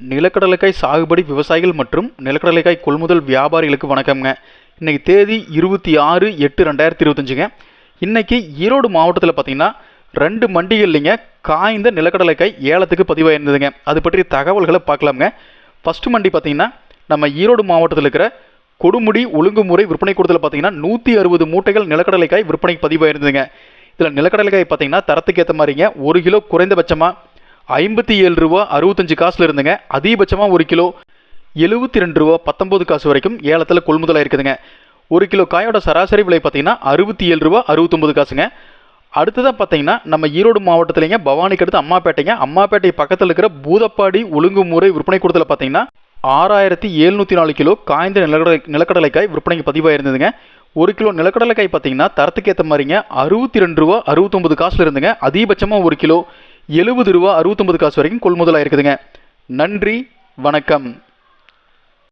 நிலக்கடலைக்காய் சாகுபடி விவசாயிகள் மற்றும் நிலக்கடலைக்காய் கொள்முதல் வியாபாரிகளுக்கு வணக்கம்ங்க. இன்றைக்கி தேதி இருபத்தி ஆறு எட்டு ரெண்டாயிரத்தி இருபத்தஞ்சுங்க. இன்றைக்கி ஈரோடு மாவட்டத்தில் பார்த்தீங்கன்னா ரெண்டு மண்டிகள்லிங்க காய்ந்த நிலக்கடலைக்காய் ஏலத்துக்கு பதிவாயிருந்ததுங்க. அது பற்றிய தகவல்களை பார்க்கலாமுங்க. ஃபஸ்ட்டு மண்டி பார்த்தீங்கன்னா நம்ம ஈரோடு மாவட்டத்தில் இருக்கிற கொடுமுடி ஒழுங்குமுறை விற்பனை கூடத்தில் பார்த்தீங்கன்னா நூற்றி அறுபது மூட்டைகள் நிலக்கடலைக்காய் விற்பனைக்கு பதிவாயிருந்ததுங்க. இதில் நிலக்கடலைக்காய் பார்த்தீங்கன்னா தரத்துக்கு ஏற்ற மாதிரிங்க ஒரு கிலோ குறைந்தபட்சமாக ஐம்பத்தி ஏழு ரூபா அறுபத்தஞ்சு காசில் இருந்துங்க. அதிகபட்சமாக ஒரு கிலோ எழுபத்தி ரெண்டு ரூபா பத்தொம்பது காசு வரைக்கும் ஏலத்தில் கொள்முதலாக இருக்குதுங்க. ஒரு கிலோ காயோட சராசரி விலை பார்த்தீங்கன்னா அறுபத்தி ஏழு ரூபா அறுபத்தொம்பது காசுங்க. அடுத்ததாக பார்த்தீங்கன்னா நம்ம ஈரோடு மாவட்டத்திலேங்க பவானிக்கு அடுத்து அம்மாப்பேட்டைங்க. அம்மாப்பேட்டை பக்கத்தில் இருக்கிற பூதப்பாடி ஒழுங்குமுறை விற்பனை கூடத்தில் பார்த்தீங்கன்னா ஆறாயிரத்தி எழுநூற்றி நாலு கிலோ காய்ந்த நிலக்கடலை நிலக்கடலைக்காய் விற்பனைக்கு பதிவாயிருந்ததுங்க. ஒரு கிலோ நிலக்கடலைக்காய் பார்த்தீங்கன்னா தரத்துக்கு ஏற்ற மாதிரிங்க அறுபத்தி ரெண்டு ரூபா அறுபத்தொம்பது காசில் இருந்துங்க அதிகபட்சமாக ஒரு கிலோ எழுபது ரூபா அறுபத்தொம்பது காசு வரைக்கும் கொள்முதலாக இருக்குதுங்க நன்றி வணக்கம்.